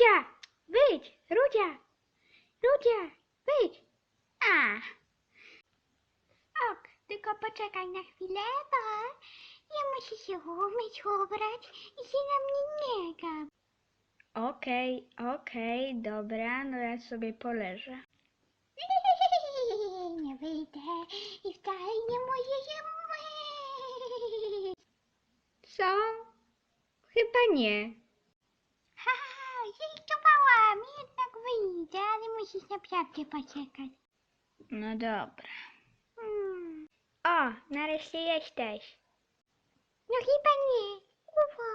Rudzia! Wyjdź! Rudzia! Rudzia! Wyjdź! A! Ok, tylko poczekaj na chwilę, bo ja muszę się umyć, ubrać i się na mnie nie gap. Okej, okej, dobra, no ja sobie poleżę. Nie wyjdę i wcale nie muszę się myć. Co? Chyba nie. Haha, żartowałam, jednak wyjdę, ale musisz naprawdę poczekać. No dobra. Hmm. O, nareszcie jesteś. No chyba nie. Uwo,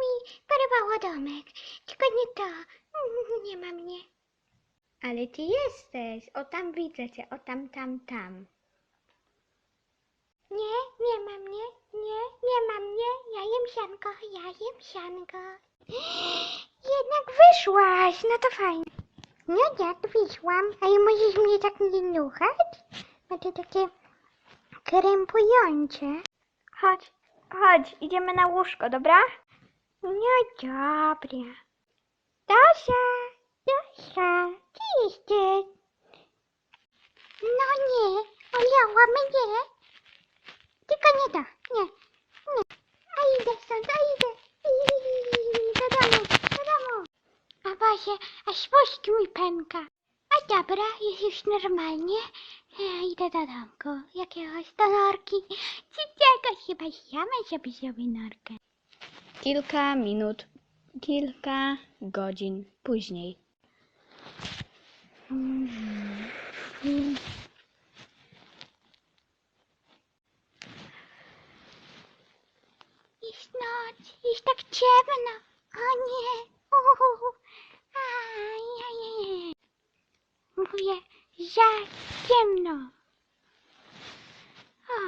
mi porwało domek. Tylko nie to. Nie ma mnie. Ale ty jesteś. O tam widzę cię. O tam, tam, tam. Nie, nie ma mnie. Nie, nie ma mnie. Ja jem sianko. Ja jem sianko. Jednak wyszłaś. No to fajnie. No jak wyszłam? A i musisz mnie tak nie? Bo to takie krępujące. Chodź, chodź, idziemy na łóżko, dobra? No dobra. Dosia, Dosia, gdzie jesteś? No nie, olała mnie. Tylko nie to, nie, nie. A idę stąd, a idę. Iii, Do domu, do domu. Boże, aż mózg mi pęka. A dobra, jest już normalnie. Ja idę do domku, jakiegoś do norki. Czy czegoś chyba chciamy, żeby sobie norkę. Kilka minut, kilka godzin później. Jest noc, jest tak ciemno. O nie. Mówię, za ciemno. O,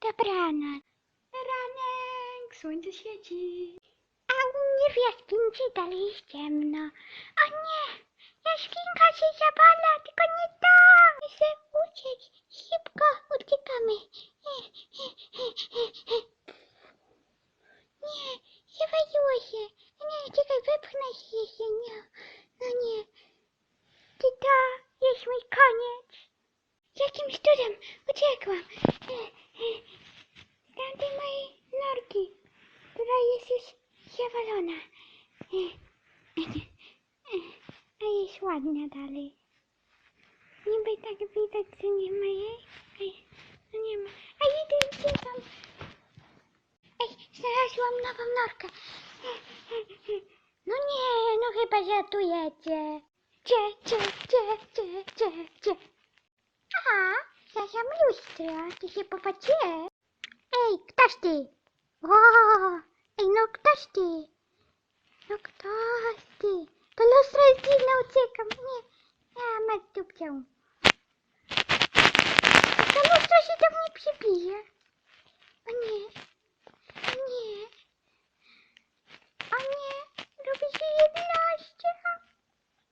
dobranoc. Ranek, słońce świeci. A u mnie w jaskini dalej jest ciemno. O nie, jaskинka się zawala, tylko nie to. Chcę uciec, szybko uciekamy. Nie, zawaliło się. Nie, czekaj, wepchnę się, nie. No nie. Ty to jest mój koniec. Jakimś cudem uciekłam. E, e, Z tamtej mojej norki, która jest już zawalona. E, e, e, A jest ładna dalej. Niby tak widać, że nie ma jej. Ej, No nie ma. A idę, idę tam. Ej, znalazłam nową norkę. E, e, e. No nie, no chyba żartujecie. Cie, cie, cie, cie, cie, cie. Aha, Zasia lustro, ty się popatrzyłeś? Ej, ktoś ty? O, ej, no ktoś ty? No ktoś ty? To lustro jest dziwne, uciekam. Nie, ja masz dupcią. To lustro się do mnie przybije. O nie, o nie, o nie, robi się jednością.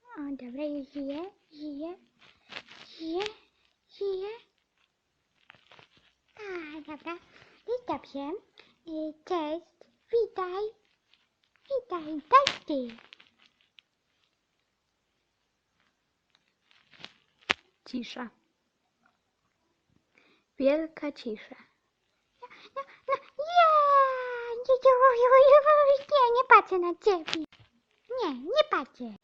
O, dobra, już żyje, żyje, żyje, żyje. A, dobra, jest dobrze. Y, Cześć, witaj, witaj, cześć ty. Cisza. Wielka cisza. No, no, no, nie, nie, nie, nie, nie patrzę na ciebie. Nie, nie patrzę.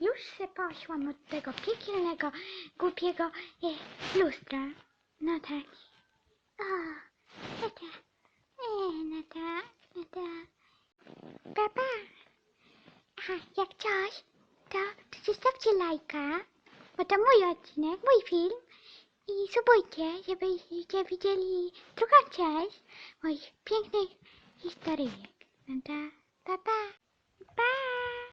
Już się poszłam od tego piekielnego, głupiego e, lustra. No tak. O, no tak. E, no tak, no tak. Papa. Aha, jak coś, to, to zostawcie lajka, bo to mój odcinek, mój film. I subujcie, żebyście widzieli drugą część moich pięknych historyjek. To, pa, pa. Pa.